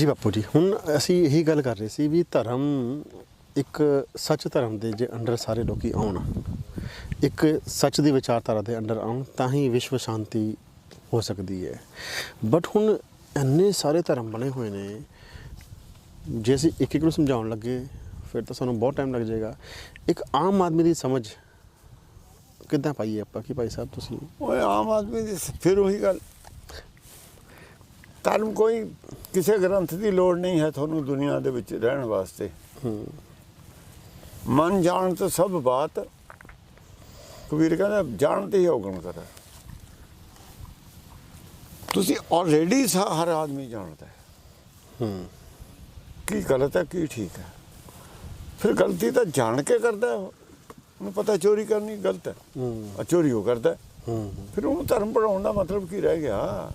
ਜੀ ਬਾਪੂ ਜੀ, ਹੁਣ ਅਸੀਂ ਇਹੀ ਗੱਲ ਕਰ ਰਹੇ ਸੀ ਵੀ ਧਰਮ ਇੱਕ ਸੱਚ ਧਰਮ ਦੇ ਜੇ ਅੰਡਰ ਸਾਰੇ ਲੋਕੀ ਆਉਣ, ਇੱਕ ਸੱਚ ਦੀ ਵਿਚਾਰਧਾਰਾ ਦੇ ਅੰਡਰ ਆਉਣ, ਤਾਂ ਹੀ ਵਿਸ਼ਵ ਸ਼ਾਂਤੀ ਹੋ ਸਕਦੀ ਹੈ। ਬਟ ਹੁਣ ਇੰਨੇ ਸਾਰੇ ਧਰਮ ਬਣੇ ਹੋਏ ਨੇ, ਜੇ ਅਸੀਂ ਇੱਕ ਇੱਕ ਨੂੰ ਸਮਝਾਉਣ ਲੱਗੇ, ਫਿਰ ਤਾਂ ਸਾਨੂੰ ਬਹੁਤ ਟਾਈਮ ਲੱਗ ਜਾਏਗਾ। ਇੱਕ ਆਮ ਆਦਮੀ ਦੀ ਸਮਝ ਕਿੱਦਾਂ ਪਾਈਏ ਆਪਾਂ? ਕਿ ਭਾਈ ਸਾਹਿਬ ਤੁਸੀਂ? ਓਏ, ਆਮ ਆਦਮੀ ਦੀ ਫਿਰ ਉਹੀ ਗੱਲ। ਧਰਮ ਕੋਈ ਕਿਸੇ ਗ੍ਰੰਥ ਦੀ ਲੋੜ ਨਹੀਂ ਹੈ ਤੁਹਾਨੂੰ ਦੁਨੀਆ ਦੇ ਵਿੱਚ ਰਹਿਣ ਵਾਸਤੇ। ਮਨ ਜਾਣ ਤੋਂ ਸਭ ਬਾਤ। ਕਬੀਰ ਕਹਿੰਦਾ ਜਾਣਤੇ ਹੀ ਔਗਣ ਕਰੇ ਤੁਸੀਂ ਆਲਰੇਡੀ ਹਰ ਆਦਮੀ ਜਾਣਦਾ ਹੈ। ਹੂੰ। ਕੀ ਗਲਤ ਹੈ ਕੀ ਠੀਕ ਹੈ। ਫਿਰ ਗਲਤੀ ਤਾਂ ਜਾਣ ਕੇ ਕਰਦਾ। ਉਹਨੂੰ ਪਤਾ ਚੋਰੀ ਕਰਨੀ ਗਲਤ ਹੈ। ਹੂੰ। ਚੋਰੀ ਉਹ ਕਰਦਾ। ਹੂੰ। ਫਿਰ ਉਹਨੂੰ ਧਰਮ ਪੜਾਉਣ ਦਾ ਮਤਲਬ ਕੀ ਰਹਿ ਗਿਆ?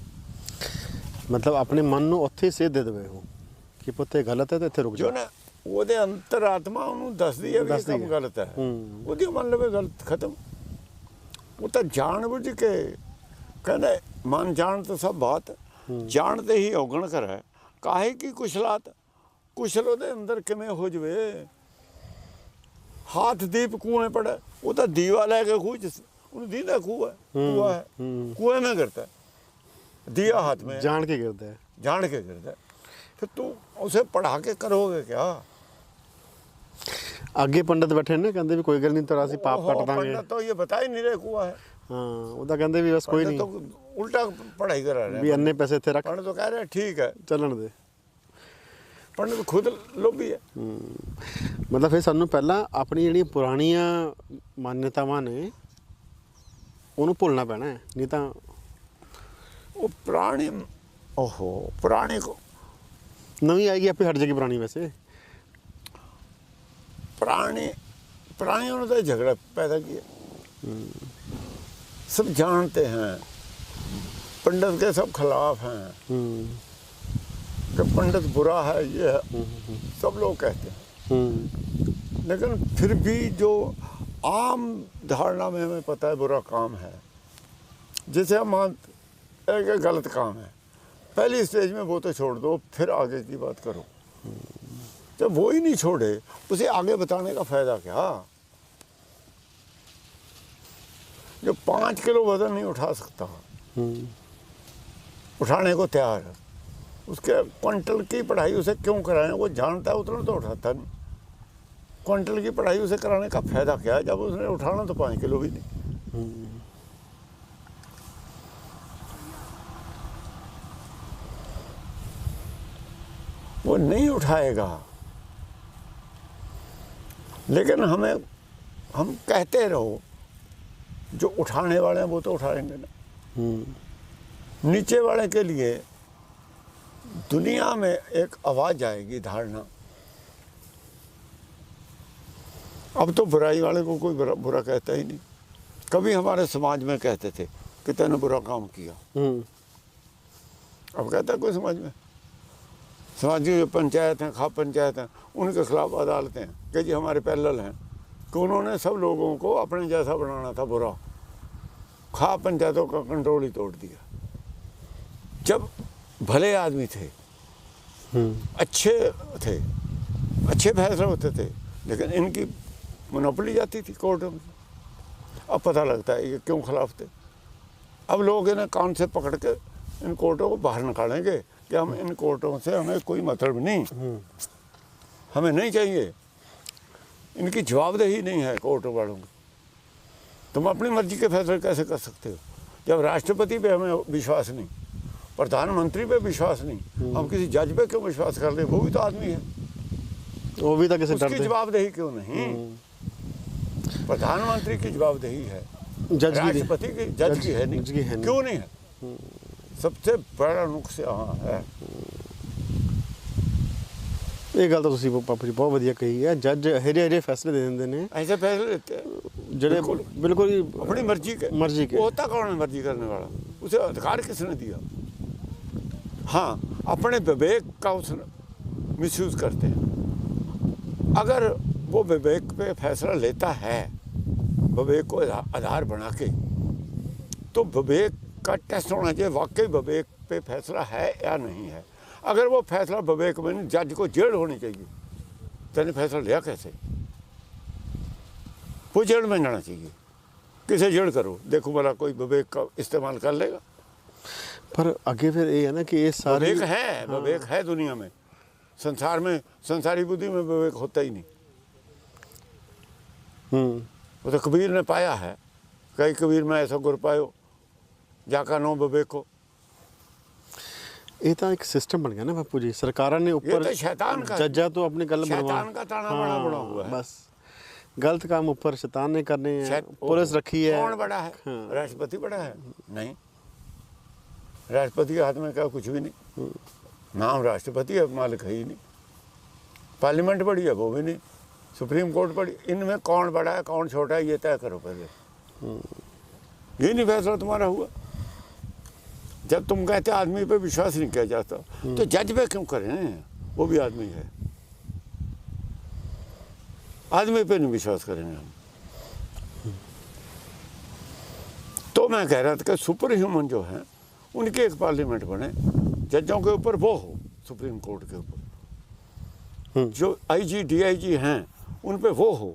ਮਤਲਬ ਆਪਣੇ ਮਨ ਨੂੰ ਉੱਥੇ ਸੇਧ ਦੇ ਦੇਵੇ ਉਹ ਕਿ ਪੁੱਤੇ ਗਲਤ ਹੈ ਤੇ ਇੱਥੇ ਰੁਕ ਜਾ ਨਾ ਉਹਦੇ ਅੰਤਰਾਤਮਾ ਉਹਨੂੰ ਦੱਸਦੀ ਹੈ ਵੀ ਇਹ ਗਲਤ ਹੈ। ਉਹਦੀ ਮੰਨ ਲਵੇ ਗਲਤ ਖਤਮ। ਉਹ ਤਾਂ ਜਾਣ ਬੁੱਝ ਕੇ ਕਹਿੰਦਾ ਮਨ ਜਾਣ ਤਾਂ ਸਭ ਬਾਤ ਜਾਣ ਤੇ ਹੀ ਔਗਣ ਕਰੈ ਕਾਹੇ ਕੀ ਕੁਸ਼ਲਾਤ? ਕੁਸ਼ਲ ਉਹਦੇ ਅੰਦਰ ਕਿਵੇਂ ਹੋ ਜਵੇ? ਹਾਥ ਦੀਪ ਕੂਏ ਪੜਾ ਉਹ ਤਾਂ ਦੀਵਾ ਲੈ ਕੇ ਖੂਹ ਚ ਉਹਨੂੰ ਦੀਦਾ ਖੂਹ ਹੈ ਕੂਆ ਹੈ। ਕੂਏ ਮੈਂ ਕਰਤਾ दिया हाथ में है। ਜਾਣ ਕੇ ਕਰਦਾ ਹੈ जान के करता है फिर तू उसे पढ़ा के करोगे क्या ਅੱਗੇ ਪੰਡਤ ਬੈਠੇ ਨੇ ਕਹਿੰਦੇ ਵੀ ਕੋਈ ਗੱਲ ਨਹੀਂ ਤੇਰਾ ਅਸੀਂ ਪਾਪ ओहो, ਕੱਟ ਦਾਂਗੇ पंडित तो ये बता ही नहीं रहे कुआ है ਹਾਂ ਉਹਦਾ ਕਹਿੰਦੇ ਵੀ ਬਸ ਕੋਈ पंडित ਨਹੀਂ तो उल्टा पढ़ाई करा रहे ਵੀ हैं ਇੰਨੇ ਪੈਸੇ ਇੱਥੇ ਰੱਖ पंडित तो कह रहे हैं ठीक है ਚੱਲਣ ਦੇ पंडित खुद लोभी है ਹੂੰ। ਮਤਲਬ ਫਿਰ ਸਾਨੂੰ ਪਹਿਲਾਂ ਆਪਣੀ ਜਿਹੜੀਆਂ ਪੁਰਾਣੀਆਂ ਮਾਨਤਾਵਾਂ ਨੇ ਉਹਨੂੰ ਭੁੱਲਣਾ ਪੈਣਾ ਹੈ ਨਹੀਂ ਤਾਂ वो पुरानी ओहो। पुरानी को। नवी आएगी आपकी हर जगह पुरानी वैसे? पुरानी पुरानी उन्होंने झगड़ा पैदा किया। हम्म। सब जानते हैं। पंडित के सब खिलाफ हैं। हम्म। कि पंडित बुरा है ये है। हम्म, सब लोग कहते हैं। लेकिन फिर भी जो आम धारणा में हमें पता है बुरा काम है। जैसे हम मानते हैं कि गलत काम है। पहली स्टेज में वो तो छोड़ दो, फिर आगे की बात करो। जब वो ही नहीं छोड़े, उसे आगे बताने का फ़ायदा क्या? जो पाँच किलो वज़न नहीं उठा सकता, उठाने को तैयार है। उसके क्विंटल की पढ़ाई उसे क्यों कराएँ? वो जानता है, उतना तो उठाता नहीं। क्विंटल की पढ़ाई उसे कराने का फ़ायदा क्या है? जब उसने उठाना तो पाँच किलो भी नहीं। वो नहीं उठाएगा। लेकिन हमें हम कहते रहो जो उठाने वाले हैं वो तो उठाएँगे ना। नीचे वाले के लिए दुनिया में एक आवाज़ आएगी धारणा। अब तो बुराई वाले को कोई बुरा, बुरा कहता ही नहीं। कभी हमारे समाज में कहते थे कि तैने बुरा काम किया। अब कहता कोई समाज में? समाज जो पंचायत हैं खा पंचायत हैं उनके खिलाफ अदालतें हैं कि जी हमारे पैरल हैं कि उन्होंने सब लोगों को अपने जैसा बनाना था बुरा। खा पंचायतों का कंट्रोल ही तोड़ दिया। जब भले आदमी थे अच्छे थे अच्छे फैसले होते थे लेकिन इनकी मनोपली जाती थी कोर्टों में। अब पता लगता है ये क्यों खिलाफ थे। अब लोग इन्हें कान से पकड़ के इन कोर्टों को बाहर निकालेंगे। कि हम इन कोर्टों से हमें कोई मतलब नहीं। हम्म। हमें नहीं चाहिए। इनकी जवाबदेही नहीं है कोर्ट वालों की। तुम अपनी मर्ज़ी के फैसले कैसे कर सकते हो? जब राष्ट्रपति पे हमें विश्वास नहीं प्रधानमंत्री पे विश्वास नहीं हम्म। हम किसी जज पे क्यों विश्वास कर ले? वो भी तो आदमी है। वो भी तो किसी उसकी जवाबदेही क्यों नहीं? हम्म। प्रधानमंत्री की जवाबदेही है। जज राष्ट्रपति की जज की है नहीं। क्यों नहीं है? सबसे बड़ा नुक्स यहाँ है ਇਹ ਗੱਲ ਤਾਂ ਤੁਸੀਂ ਪਾਪਾ ਜੀ ਬਹੁਤ ਵਧੀਆ ਕਹੀ ਹੈ ਜੱਜ ਹਰੇ ਹਰੇ ਫੈਸਲੇ ਦੇ ਦਿੰਦੇ ਨੇ ऐसे फैसले लेते हैं ਜਿਹੜੇ बिल्कुल। ਬਿਲਕੁਲ ਹੀ अपनी मर्जी के मर्जी के। वो होता कौन है मर्जी करने वाला उसे अधिकार किसने दिया हाँ अपने विवेक का उसने मिसयूज करते हैं अगर वो विवेक पे फैसला लेता है विवेक को आधा- आधार बना के तो विवेक का टेस्ट होना चाहिए। वाकई विवेक पे फैसला है या नहीं है? अगर वो फैसला विवेक में नहीं जज को जेल होनी चाहिए। तेने फैसला लिया कैसे? वो जेल में जाना चाहिए। किसे जेल करो? देखो मेरा कोई विवेक का इस्तेमाल कर लेगा। पर आगे फिर ये है ना कि ये सारे विवेक है हाँ। विवेक है दुनिया में। संसार में संसारी बुद्धि में विवेक होता ही नहीं। हम्म। वो तो कबीर ने पाया है। कई कबीर में ऐसा गुर पायो। जाका नो विवेक को ਇਹ ਤਾਂ ਇੱਕ ਸਿਸਟਮ ਬਣ ਗਿਆ ਨਾ ਬਾਪੂ ਜੀ ਸਰਕਾਰਾਂ ਨੇ ਉੱਪਰ तो शैतान का- ਜੱਜਾਂ ਤੋਂ ਆਪਣੀ ਗੱਲ ਬਣਵਾ शैतान का ताना बड़ा बड़ा हुआ है बस गलत काम ऊपर शैतान ने करने हैं शायद- पुलिस ओहो, रखी है कौन बड़ा है हाँ। राष्ट्रपति बड़ा है नहीं राष्ट्रपति के हाथ में क्या कुछ भी नहीं नाम राष्ट्रपति है मालिक है ही नहीं पार्लियामेंट बड़ी है वो भी नहीं सुप्रीम कोर्ट बड़ी इनमें कौन बड़ा है कौन छोटा है ये तय करो पहले ये नहीं फैसला तुम्हारा हुआ जब तुम कहते आदमी पे विश्वास नहीं किया जाता तो जज पे क्यों करें? वो भी आदमी है। आदमी पे नहीं विश्वास करेंगे हम। तो मैं कह रहा था कि सुपर ह्यूमन जो है उनके एक पार्लियामेंट बने जजों के ऊपर वो हो सुप्रीम कोर्ट के ऊपर। हम्म। जो आईजी डीआईजी हैं उन पे वो हो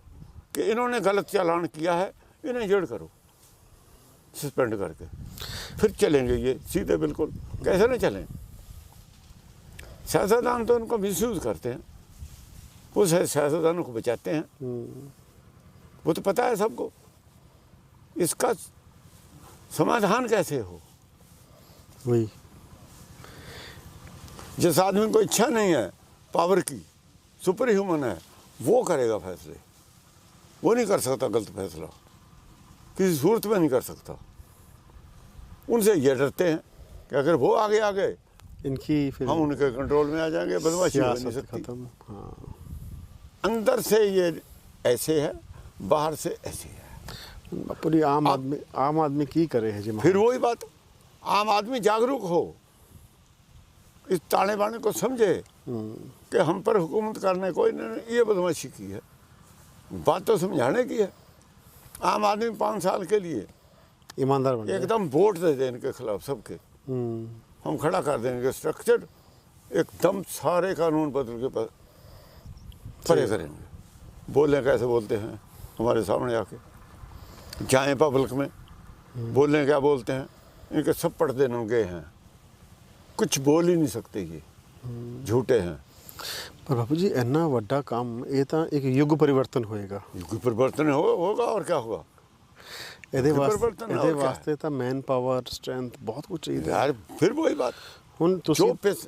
कि इन्होंने गलत चालान किया है इन्हें जेल करो सस्पेंड करके। फिर चलेंगे ये सीधे बिल्कुल कैसे ना चलें। सियासतदान तो उनको मिसयूज करते हैं। वो सियासतदानों को बचाते हैं। हम्म, वो तो पता है सबको। इसका समाधान कैसे हो? वही। जिस आदमी को इच्छा नहीं है पावर की सुपर ह्यूमन है वो करेगा फैसले। वो नहीं कर सकता गलत फैसला। किसी सूरत में नहीं कर सकता। उनसे ये डरते हैं कि अगर वो आगे आ गए इनकी फिर हम उनके कंट्रोल में आ जाएँगे बदमाशी नहीं खत्म हाँ। अंदर से ये ऐसे है बाहर से ऐसे है। पूरी आम आदमी आम आदमी की करे है जी फिर वही बात आम आदमी जागरूक हो इस ताने बाने को समझे हम्म। कि हम पर हुकूमत करने को इन्होंने ये बदमाशी की है बात तो समझाने की है। आम आदमी पाँच साल के लिए ईमानदार बन जाए। एकदम वोट दे दें इनके खिलाफ सबके हम्म, हम खड़ा कर देंगे स्ट्रक्चर एकदम सारे कानून बदल के प- परे करेंगे बोलें कैसे बोलते हैं हमारे सामने आके जाएं पब्लिक में बोलें क्या बोलते हैं इनके सब पर्दे नंगे हैं कुछ बोल ही नहीं सकते ये झूठे हैं ਪਰ ਬਾਪੂ ਜੀ ਇੰਨਾ ਵੱਡਾ ਕੰਮ ਇਹ ਤਾਂ ਇੱਕ ਯੁੱਗ ਪਰਿਵਰਤਨ ਹੋਏਗਾ युग परिवर्तन हो, होगा और क्या होगा ਇਹਦੇ ਯੁੱਗ ਵਾਸਤੇ ਪਰਿਵਰਤਨ ਇਹਦੇ ਹੋਰ ਕਿਆ? ਵਾਸਤੇ ਤਾਂ ਮੈਨ ਪਾਵਰ ਸਟਰੈਂਥ ਬਹੁਤ ਕੁਝ ਚਾਹੀਦਾ यार फिर वही बात ਹੁਣ जो ਤੁਸੀਂ पिस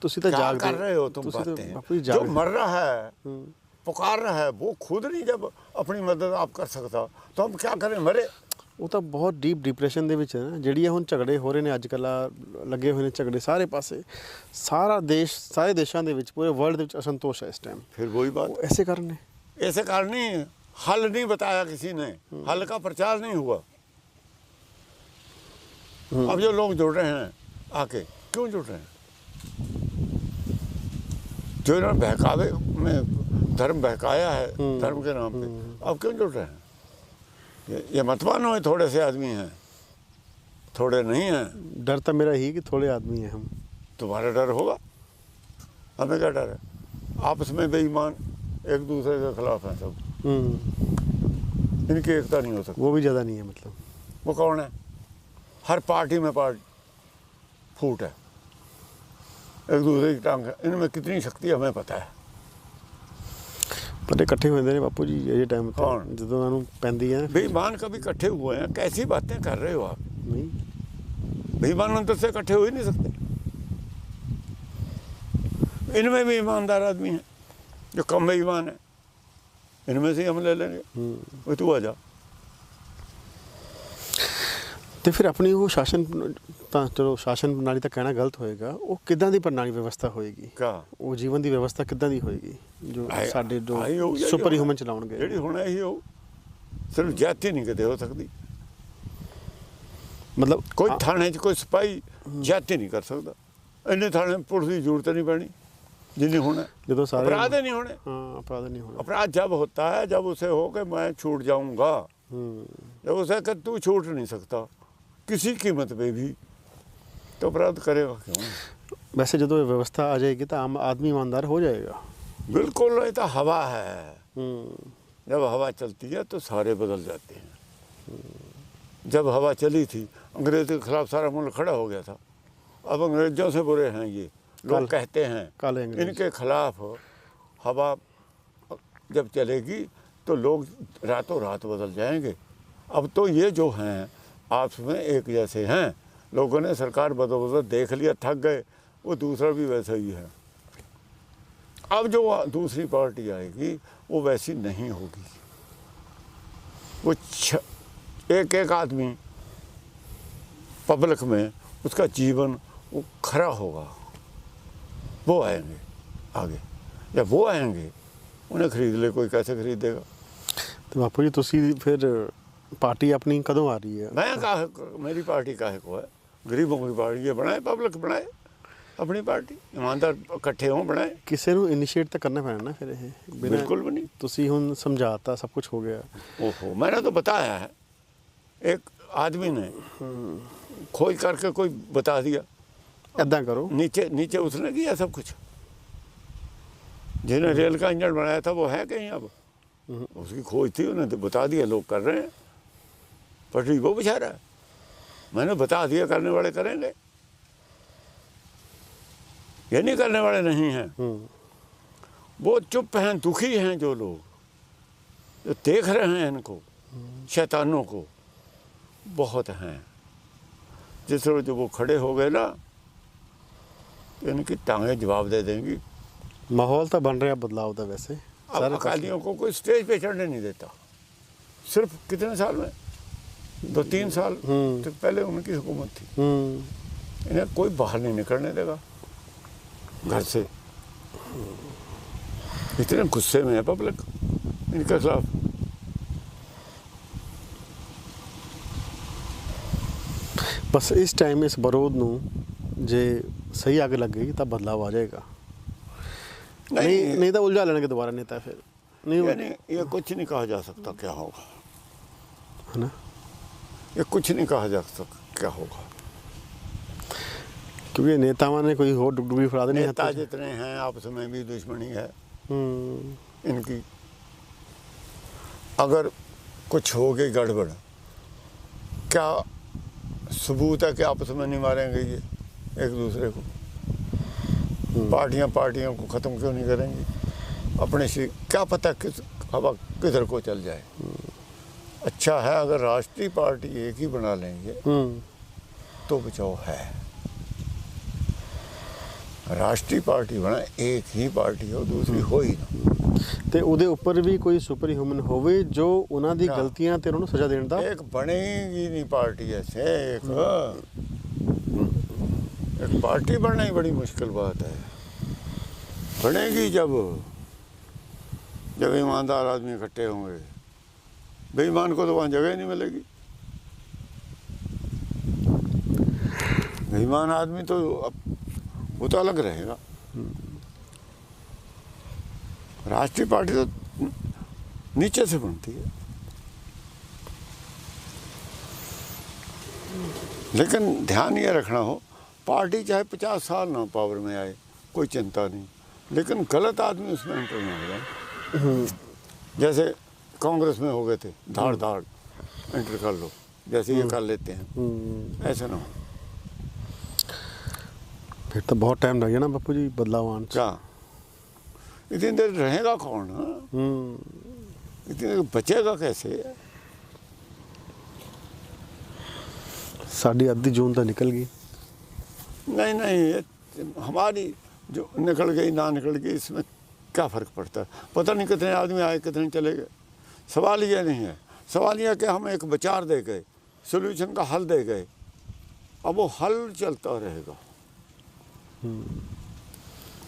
ਤੁਸੀਂ ਤਾਂ क्या ਜਾਗਦੇ कर रहे हो तुम ਤੁਸੀਂ ਤਾਂ बातें ਬਾਪੂ ਜੀ जो ਜਾਗਦੇ मर रहा है हम्म, पुकार रहा है वो खुद नहीं जब अपनी मदद आप कर सकता तो हम क्या करें मरे ਉਹ ਤਾਂ ਬਹੁਤ ਡੀਪ ਡਿਪਰੈਸ਼ਨ ਦੇ ਵਿੱਚ ਹੈ ਨਾ ਜਿਹੜੀ ਇਹ ਹੁਣ ਝਗੜੇ ਹੋ ਰਹੇ ਨੇ ਅੱਜ ਕੱਲ੍ਹ ਆਹ ਲੱਗੇ ਹੋਏ ਨੇ ਝਗੜੇ ਸਾਰੇ ਪਾਸੇ ਸਾਰਾ ਦੇਸ਼ ਸਾਰੇ ਦੇਸ਼ਾਂ ਦੇ ਵਿੱਚ ਪੂਰੇ ਵਰਲਡ ਦੇ ਵਿੱਚ ਅਸੰਤੋਸ਼ ਹੈ ਇਸ ਟਾਈਮ फिर वही बात ਉਹ ਐਸੇ ਕਾਰਨ ਨੇ ऐसे कारण नहीं हल नहीं बताया किसी ने। हल का प्रचार नहीं हुआ। अब जो लोग जुड़ रहे हैं आके क्यों जुड़ रहे हैं? जो इन्होंने बहकावे में धर्म बहकाया है धर्म के नाम पे अब क्यों जुड़ रहे हैं? ये, ये मत मानो ये थोड़े से आदमी हैं। थोड़े नहीं हैं। डर तो मेरा ही कि थोड़े आदमी हैं हम। तुम्हारा डर होगा। हमें क्या डर है? आपस में बेईमान एक दूसरे के खिलाफ हैं सब। हम्म, इनकी एकता नहीं हो सकती वो भी ज़्यादा नहीं है मतलब वो कौन है हर पार्टी में पार्ट फूट है एक दूसरे की टांग है इनमें कितनी शक्ति है हमें पता है ਪਰ ਇਹ ਇਕੱਠੇ ਹੁੰਦੇ ਨੇ ਬਾਪੂ ਜੀ ਇਹ ਟਾਈਮ ਤੇ ਕੌਣ? ਜਦੋਂ ਉਹਨਾਂ ਨੂੰ ਪੈਂਦੀ ਹੈ ਨਾ बेईमान कभी इकट्ठे हुए हैं कैसी बातें कर रहे हो आप ਨਹੀਂ बेईमान अंदर से इकट्ठे हो ही नहीं सकते इनमें भी ईमानदार आदमी हैं जो कम बेईमान है इनमें से ही हम ले लेंगे हम्म। वो तू आ जा ਤੇ ਫਿਰ ਆਪਣੀ ਉਹ ਸ਼ਾਸਨ ਤਾਂ ਚਲੋ ਸ਼ਾਸਨ ਪ੍ਰਣਾਲੀ ਤਾਂ ਕਹਿਣਾ ਗਲਤ ਹੋਏਗਾ ਉਹ ਕਿੱਦਾਂ ਦੀ ਪ੍ਰਣਾਲੀ ਵਿਵਸਥਾ ਹੋਏਗੀ क्या ਉਹ ਜੀਵਨ ਦੀ ਵਿਵਸਥਾ ਕਿੱਦਾਂ ਦੀ ਹੋਏਗੀ ਜੋ ਆਏ- ਸਾਡੇ ਜੋ ਆਈ ਹੋਊ ਜਿਹੜੀ ਸੁਪਰ ਹਿਊਮਨ ਹੋਣਾ- ਚਲਾਉਣਗੇ ਜਿਹੜੀ ਹੁਣ ਇਹੀ ਹੋ ਸਿਰਫ ਜਾਤੀ ਨਹੀਂ ਕਿਤੇ ਹੋ ਸਕਦੀ ਮਤਲਬ ਕੋਈ ਆ- ਥਾਣੇ 'ਚ ਕੋਈ ਸਿਪਾਹੀ ਜਾਤੀ ਨਹੀਂ ਕਰ ਸਕਦਾ ਇੰਨੇ ਥਾਣੇ ਪੁਲਿਸ ਦੀ ਜ਼ਰੂਰਤ ਨਹੀਂ ਪੈਣੀ जी नहीं होना तो अपराध नहीं होने। हाँ, अपराध नहीं होना। अपराध जब होता है जब उसे हो कि मैं छूट जाऊँगा। हम्म। जब उसे कर तू छूट नहीं सकता किसी कीमत पे भी तो अपराध करेगा क्यों? वैसे जो तो व्यवस्था आ जाएगी तो आम आदमी ईमानदार हो जाएगा। बिल्कुल नहीं तो हवा है। हम्म। जब हवा चलती है तो सारे बदल जाते हैं। जब हवा चली थी अंग्रेज़ के खिलाफ सारा मुल्क खड़ा हो गया था। अब अंग्रेज़ों से बुरे हैं ये। लोग कहते हैं काले अंग्रेज़। इनके खिलाफ हवा जब चलेगी तो लोग रातों रात बदल जाएँगे। अब तो ये जो हैं आपस में एक जैसे हैं लोगों ने सरकार बदोबद देख लिया थक गए वो दूसरा भी वैसा ही है। अब जो दूसरी पार्टी आएगी वो वैसी नहीं होगी। वो एक एक आदमी पब्लिक में उसका जीवन वो खरा होगा। वो आएंगे आगे जब वो आएंगे उन्हें खरीद ले कोई कैसे खरीदेगा ਤੇ ਬਾਪੂ ਜੀ ਤੁਸੀਂ ਫਿਰ ਪਾਰਟੀ ਆਪਣੀ ਕਦੋਂ ਆ ਰਹੀ ਹੈ मैं काहे मेरी पार्टी काहे को है गरीबों की पार्टी ये बनाए पब्लिक बनाए अपनी पार्टी ईमानदार इकट्ठे हों बनाए ਕਿਸੇ ਨੂੰ ਇਨੀਸ਼ੀਏਟ ਤਾਂ ਕਰਨਾ ਪੈਣਾ ਨਾ ਫਿਰ ਇਹ ਬਿਨਾਂ- बिल्कुल भी नहीं ਤੁਸੀਂ ਹੁਣ ਸਮਝਾਤਾ ਸਭ ਕੁਝ ਹੋ ਗਿਆ ओहो मैंने तो बताया है एक आदमी ने खोज करके कोई बता दिया ऐदा करो नीचे नीचे उसने किया सब कुछ जिन्हें रेल का इंजन बनाया था वो है कहीं अब उसकी खोज थी उन्होंने तो बता दिया लोग कर रहे हैं पटरी वो बिछा रहा है मैंने बता दिया करने वाले करेंगे ये नहीं करने वाले नहीं हैं वो चुप हैं दुखी हैं जो लोग जो देख रहे हैं इनको शैतानों को बहुत हैं जिस रोज वो खड़े हो गए ना तो इनकी टांगें जवाब दे देंगी ਮਾਹੌਲ ਤਾਂ ਬਣ ਰਿਹਾ ਬਦਲਾਅ ਦਾ ਵੈਸੇ अब ਸਾਰੇ अकालियों को कोई स्टेज पे चढ़ने नहीं देता सिर्फ कितने साल में दो तीन साल हम्म। तक पहले उनकी हुकूमत थी ਹੂੰ इन्हें कोई बाहर नहीं निकलने देगा घर से इतने गुस्से में है पब्लिक इनके खिलाफ ਬਸ ਇਸ ਟਾਈਮ ਇਸ ਬਰੋਦ ਨੂੰ ਜੇ ਸਹੀ ਅੱਗ ਲੱਗ ਗਈ ਤਾਂ ਬਦਲਾਅ ਆ ਜਾਏਗਾ ਨਹੀਂ ਨਹੀਂ ਤਾਂ ਉਲਝਾ ਲੈਣਗੇ ਦੁਬਾਰਾ ਨੇਤਾ ਫਿਰ ਨਹੀਂ यानी ये कुछ नहीं कहा जा सकता क्या होगा ਹੈ ਨਾ ये कुछ नहीं कहा जा सकता क्या होगा ਕਿਉਂਕਿ ਨੇਤਾਵਾਂ ਨੇ ਕੋਈ ਹੋਰ ਡੁਗਡੁਗੀ ਫੜਾ ਦੇਣੀ नेता ਹੱਥ 'ਚ। जितने हैं आपस में भी दुश्मनी है ਹੂੰ इनकी अगर कुछ हो गई गड़बड़ क्या सबूत है कि आपस में नहीं मारेंगे ये एक दूसरे को पार्टियां पार्टियों को ख़त्म क्यों नहीं करेंगी अपने से क्या पता किस हवा किधर को चल जाए अच्छा है अगर राष्ट्रीय पार्टी एक ही बना लेंगे ਹੂੰ तो बचाव है राष्ट्रीय पार्टी बना एक ही पार्टी हो दूसरी हो ही ना ਤੇ ਉਹਦੇ ਉੱਪਰ ਵੀ ਕੋਈ ਸੁਪਰ ਹਿਊਮਨ ਹੋਵੇ ਜੋ ਉਹਨਾਂ ਦੀ ਹਾਂ। ਗਲਤੀਆਂ ਤੇ ਉਹਨਾਂ ਨੂੰ ਸਜ਼ਾ ਦੇਣ ਦਾ एक बनेगी नहीं पार्टी ऐसे एक पार्टी बनना ही बड़ी मुश्किल बात है बनेगी जब जब ईमानदार आदमी इकट्ठे होंगे बेईमान को तो वहाँ जगह नहीं मिलेगी बेईमान आदमी तो अब वो तो अलग रहेगा राष्ट्रीय पार्टी तो नीचे से बनती है लेकिन ध्यान ये रखना हो पार्टी चाहे पचास साल ना पावर में आए कोई चिंता नहीं लेकिन गलत आदमी उसमें एंटर ना हो जाए जैसे कांग्रेस में हो गए थे धाड़ धाड़ एंटर कर लो जैसे ये कर लेते हैं ਹੂੰ ऐसे ना हो ਫਿਰ ਤਾਂ ਬਹੁਤ ਟਾਈਮ ਲੱਗ ਜਾਣਾ ਬਾਪੂ ਜੀ ਬਦਲਾਅ ਆਉਣ 'ਚ क्या इतनी देर रहेगा कौन हाँ? ਹੂੰ इतनी देर बचेगा कैसे ਸਾਡੀ ਅੱਧੀ ਜੂਨ ਤਾਂ ਨਿਕਲ ਗਈ नहीं नहीं हमारी जो निकल गई ना निकल गई इसमें क्या फ़र्क पड़ता है? पता नहीं कितने आदमी आए कितने चले गए। सवाल ये नहीं है। सवाल यह कि हम एक विचार दे गए सोल्यूशन का हल दे गए। अब वो हल चलता रहेगा। हम्म।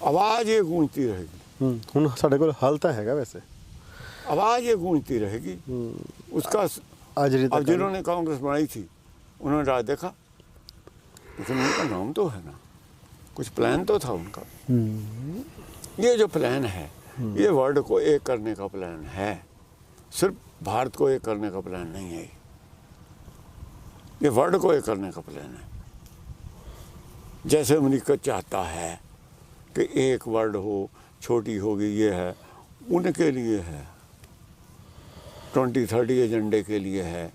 आवाज़ ये गूंजती रहेगी। हम्म, साढ़े को हल तो हैगा वैसे। आवाज़ ये गूंजती रहेगी। हम्म। उसका जिन्होंने कांग्रेस बनाई थी उन्होंने राज देखा। लेकिन उनका नाम तो है ना। कुछ प्लान तो था उनका। ये जो प्लान है ये वर्ल्ड को एक करने का प्लान है। सिर्फ़ भारत को एक करने का प्लान नहीं है। ये वर्ल्ड को एक करने का प्लान है। जैसे अमरीका चाहता है कि एक वर्ल्ड हो छोटी होगी ये है उनके लिए है। ट्वेंटी थर्टी एजेंडे के लिए है।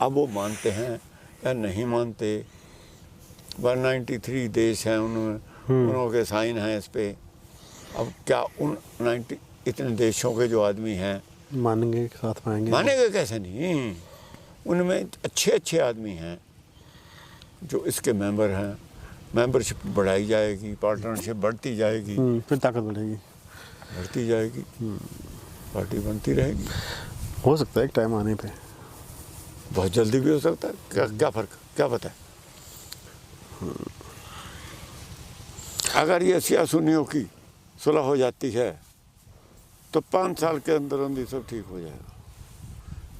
अब वो मानते हैं या नहीं मानते वन नाइन्टी थ्री देश हैं उनमें उनों के साइन हैं इस पे। अब क्या उन नाइन्टी इतने देशों के जो आदमी हैं? मानेंगे साथ पाएँगे। मानेंगे कैसे नहीं? उनमें अच्छे अच्छे आदमी हैं जो इसके मेंबर हैं। मेंबरशिप बढ़ाई जाएगी पार्टनरशिप बढ़ती जाएगी। हम्म, फिर ताकत बढ़ेगी। बढ़ती जाएगी। पार्टी बनती रहेगी। हो सकता है एक टाइम आने पे। बहुत जल्दी भी हो सकता है। क्या क्या फ़र्क क्या पता है? अगर ये सिया सुनियों की सुलह हो जाती है तो पाँच साल के अंदर अंदर सब ठीक हो जाएगा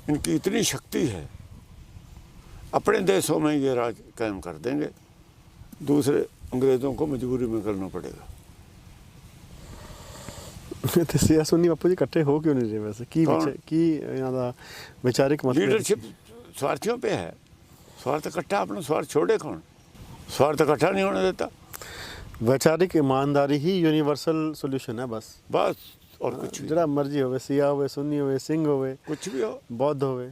इनकी इतनी शक्ति है अपने देशों में ये राज कायम कर देंगे दूसरे अंग्रेज़ों को मजबूरी में करना पड़ेगा ਤੇ ਸਿਆਸੁਨੀ ਬਾਪੂ ਜੀ ਇਕੱਠੇ ਹੋ ਕਿਉਂ ਨਹੀਂ ਰਹੇ ਵੈਸੇ ਕੀ ਕੌਣ? ਵਿਚਾਰ ਕੀ ਇਹਨਾਂ ਦਾ ਵਿਚਾਰਿਕ ਮਤਲਬ लीडरशिप स्वार्थियों पे है स्वार्थ इकट्ठा अपना स्वार्थ छोड़े कौन ਸਵਾਰਥ ਇਕੱਠਾ ਨਹੀਂ ਹੋਣ ਦਿੱਤਾ। ਵੈਚਾਰਿਕ ਇਮਾਨਦਾਰੀ ਹੀ ਯੂਨੀਵਰਸਲ ਸੋਲੂਸ਼ਨ ਹੈ ਬਸ। ਬਸ ਔਰ ਕੁਝ ਜਿਹੜਾ ਮਰਜ਼ੀ ਹੋਵੇ ਸਿਆ ਹੋਵੇ ਸੁੰਨੀ ਹੋਵੇ ਸਿੰਘ ਹੋਵੇ ਕੁਝ ਵੀ ਹੋ। ਬੌਧ ਹੋਵੇ।